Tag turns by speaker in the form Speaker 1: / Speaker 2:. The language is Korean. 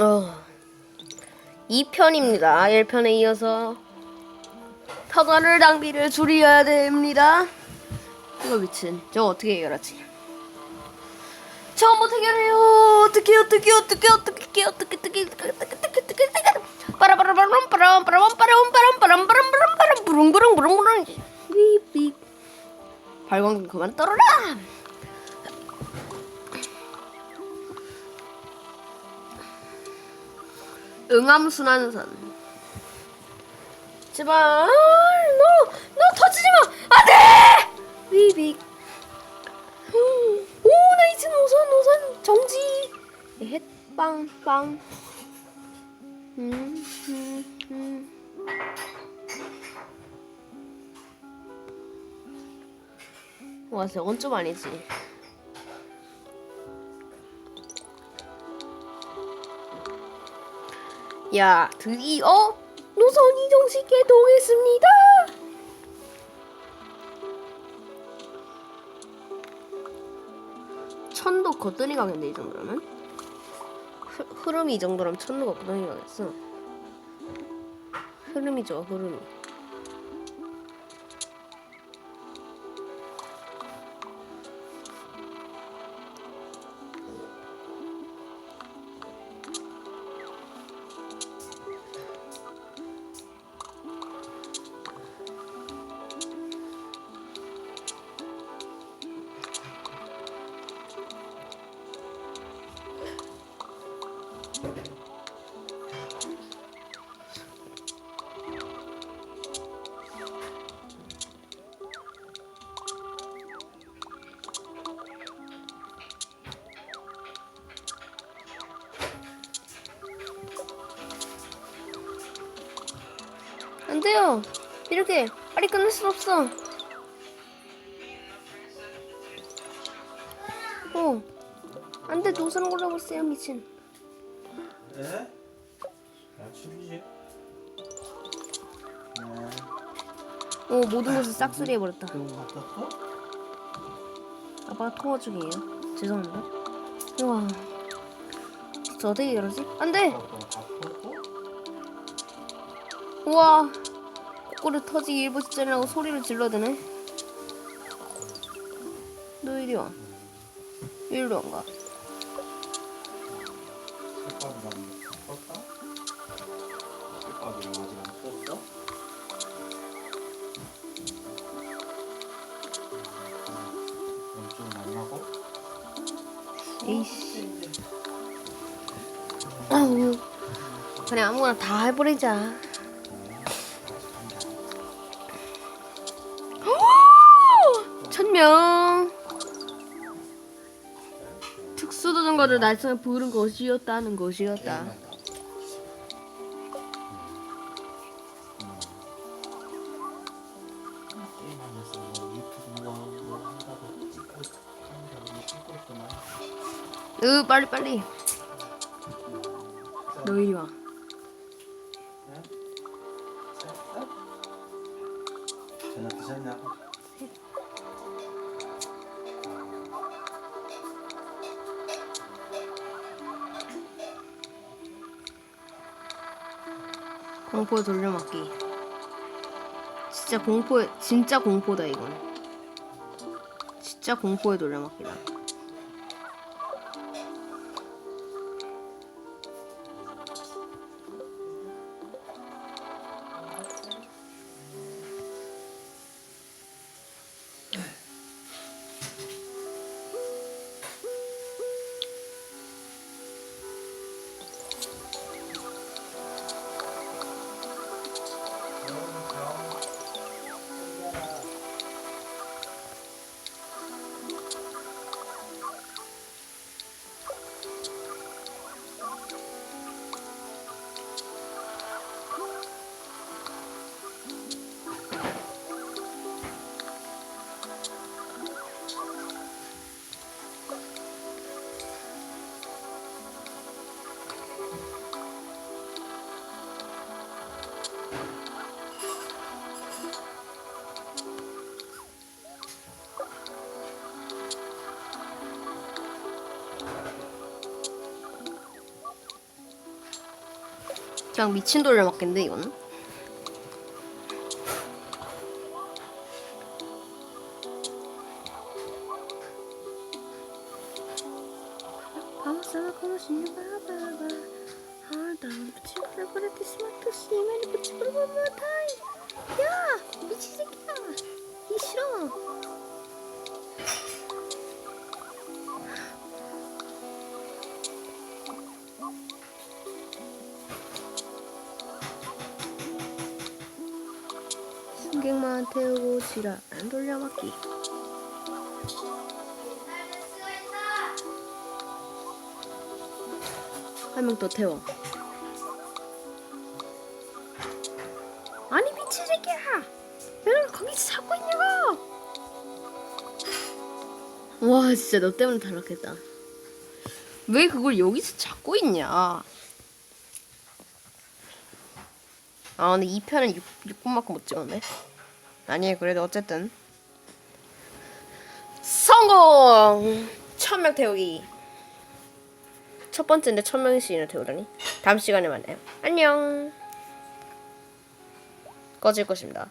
Speaker 1: 어. 2편입니다. 1편에 이어서 터널을 낭비를 줄여야 됩니다. 이거 미친. 저거 어떻게 해결하지? 처음부터 해결해요. 어떻게 어떻게 어떻게 어떻게 어떻게 어떻게 어떻게 어떻게 어떻게 어떻게 빠라바라바람 빠람 빠람 빠람 빠람 빠람 빠람 빠람 빠람 부릉부릉 부릉부릉 삐삐 발광 그만 떨어라. 응암순환선. 제발 너, 너 터지지 마! 안 돼! 비빅. 오 나이스 노선 노선 정지. 햇빵빵. 음, 음, 음. 와 저건 좀 아니지 야 드디어 노선 이동식 개통했습니다. 천도 거뜬히 가겠네 이 정도면. 흐, 흐름이 이 정도라면 천도 거뜬히 가겠어. 흐름이죠 흐름이 안 돼요 이렇게 빨리 끝낼 수 없어 어 안돼 노선 올라고 있어요 미친
Speaker 2: 네? 야, 죽이지. 네.
Speaker 1: 어 모든 것을 싹쓸이 해버렸다
Speaker 2: 또?
Speaker 1: 아빠가 통화 중이에요. 죄송합니다. 우와. 저 어떻게 이러지? 안 돼!
Speaker 2: 또?
Speaker 1: 우와. 꼬리 터지기 일보 직전이라고 소리를 질러대네. 너 이리 와. 일로 안 가.
Speaker 2: 색깔이랑 떴다? 색깔이랑 아직 안 떴어? 왼쪽은 안 나고?
Speaker 1: 에이씨. 아우. 그냥 아무거나 다 해버리자. 안녕. 특수도는 것을 날성에 부른 것이었다는 것이었다. 으 빨리 빨리. 너 이리 와.
Speaker 2: 전화 드셨냐?
Speaker 1: 공포 돌려막기. 진짜 공포 진짜 공포다 이건. 진짜 공포의 돌려막기다. 그냥 미친 돌려 맞겠는데 이거는? 야 미친 새끼야 승객만 태우고 지랄 안 돌려막기. 한 명 더 태워. 아니 미친 새끼야! 왜 거기서 자고 있냐고! 와 진짜 너 때문에 탈락했다. 왜 그걸 여기서 잡고 있냐 아 근데 2편은 6, 6분만큼 못 찍었네. 아니 그래도 어쨌든. 성공! 천명 태우기. 첫 번째인데 천명씩이나 태우다니? 다음 시간에 만나요. 안녕. 꺼질 것입니다